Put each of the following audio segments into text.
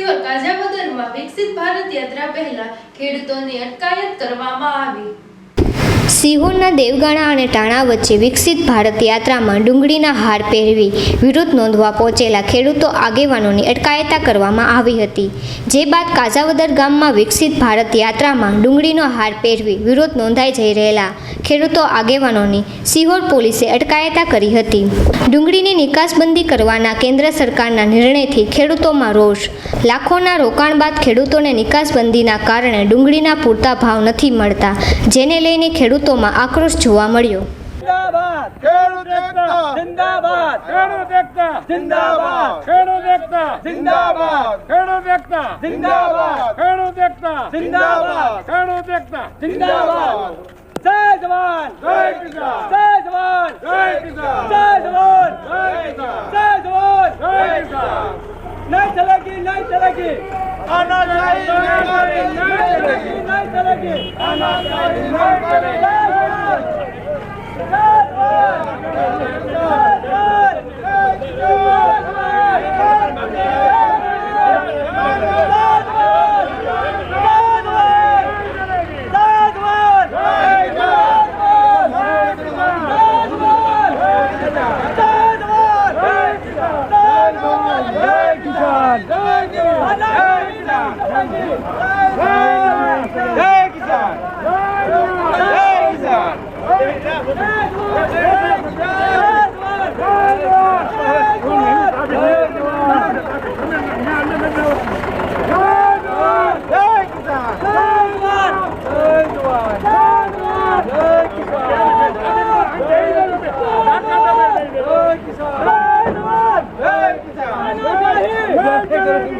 સિહોર કાજાબદરમાં વિકસિત ભારત યાત્રા પહેલા ખેડૂતોની અટકાયત કરવામાં આવી. સિહોરના દેવગાણા અને ટાણા વચ્ચે વિકસિત ભારત યાત્રામાં ડુંગળીના હાર પહેરવી વિરોધ નોંધવા પહોંચેલા ખેડૂતો આગેવાનોની અટકાયતા કરવામાં આવી હતી. જે બાદ કાજાવદર ગામમાં વિકસિત ભારત યાત્રામાં ડુંગળીનો હાર પહેરવી વિરોધ નોંધાઈ જઈ રહેલા ખેડૂતો આગેવાનોની સિહોર પોલીસે અટકાયતા કરી હતી. ડુંગળીની નિકાસબંધી કરવાના કેન્દ્ર સરકારના નિર્ણયથી ખેડૂતોમાં રોષ. લાખોના રોકાણ બાદ ખેડૂતોને નિકાસબંધીના કારણે ડુંગળીના પૂરતા ભાવ નથી મળતા, જેને લઈને ખેડૂતોમાં આક્રોશ જોવા મળ્યો. જિંદાબાદ! किसान जय किसान जय जवान जय किसान जय जवान जय किसान जय जवान जय किसान नहीं चलेगी नहीं चलेगी आना चाहिए नहीं चलेगी नहीं चलेगी आना चाहिए नहीं चलेगी આપનો કાર્યક્રમ નથી આપો. આ ખેડૂતો કાર્યક્રમ છે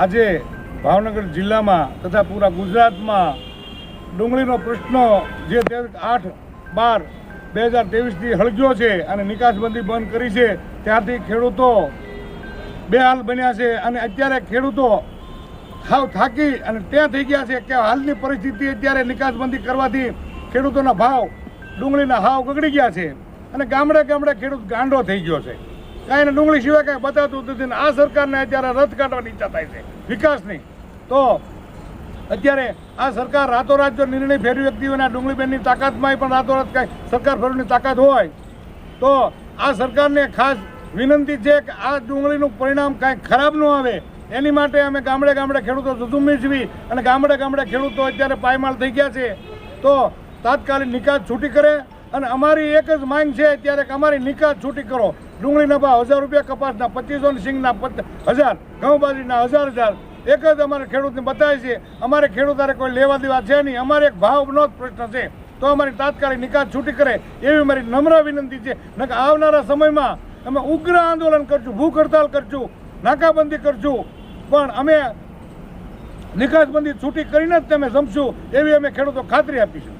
આજે ભાવનગર જિલ્લામાં તથા પૂરા ગુજરાતમાં ડુંગળીનો પ્રશ્ન જે આઠ બાર બે હજાર ત્રેવીસથી હળગ્યો છે અને નિકાસબંધી બંધ કરી છે ત્યારથી ખેડૂતો બેહાલ બન્યા છે અને અત્યારે ખેડૂતો હાવ થાકી અને ત્યાં થઈ ગયા છે કે હાલની પરિસ્થિતિ અત્યારે નિકાસબંધી કરવાથી ખેડૂતોના ભાવ ડુંગળીના હાવ ગગડી ગયા છે અને ગામડે ગામડે ખેડૂત ગાંડો થઈ ગયો છે. કાંઈ એને ડુંગળી સિવાય કાંઈ બતાતું નથી આ સરકારને અત્યારે રથ કાઢવાની ઈચ્છા થાય છે. વિકાસની તો અત્યારે આ સરકાર રાતોરાત જો નિર્ણય ફેરવી વ્યક્તિ હોય ડુંગળીબેનની તાકાતમાં પણ રાતોરાત કાંઈ સરકાર ફેરવની તાકાત હોય, તો આ સરકારને ખાસ વિનંતી છે કે આ ડુંગળીનું પરિણામ કાંઈ ખરાબ ન આવે. એની માટે અમે ગામડે ગામડે ખેડૂતો ઝુઝુમી અને ગામડે ગામડે ખેડૂતો અત્યારે પાયમાલ થઈ ગયા છે. તો તાત્કાલિક નિકાસ છૂટી કરે અને અમારી એક જ માંગ છે અત્યારે કે અમારી નિકાસ છૂટી કરો. ડુંગળીના ભાવ હજાર રૂપિયા, કપાસના પચીસો ને સિંગના હજાર ઘઉં બાજરીના હજાર હજાર. એક જ અમારે ખેડૂતને બતાવે છે, અમારે ખેડૂતારે કોઈ લેવા દેવા છે નહીં. અમારે એક ભાવનો જ પ્રશ્ન છે. તો અમારી તાત્કાલિક નિકાસ છૂટી કરે. એવી મારી નમ્ર વિનંતી છે. નકર આવનારા સમયમાં અમે ઉગ્ર આંદોલન કરશું ભૂખ હડતાલ કરશું નાકાબંધી કરશું પણ અમે નિકાસબંધી છૂટી કરીને જ તમે જમશું, એવી અમે ખેડૂતો ખાતરી આપીશું.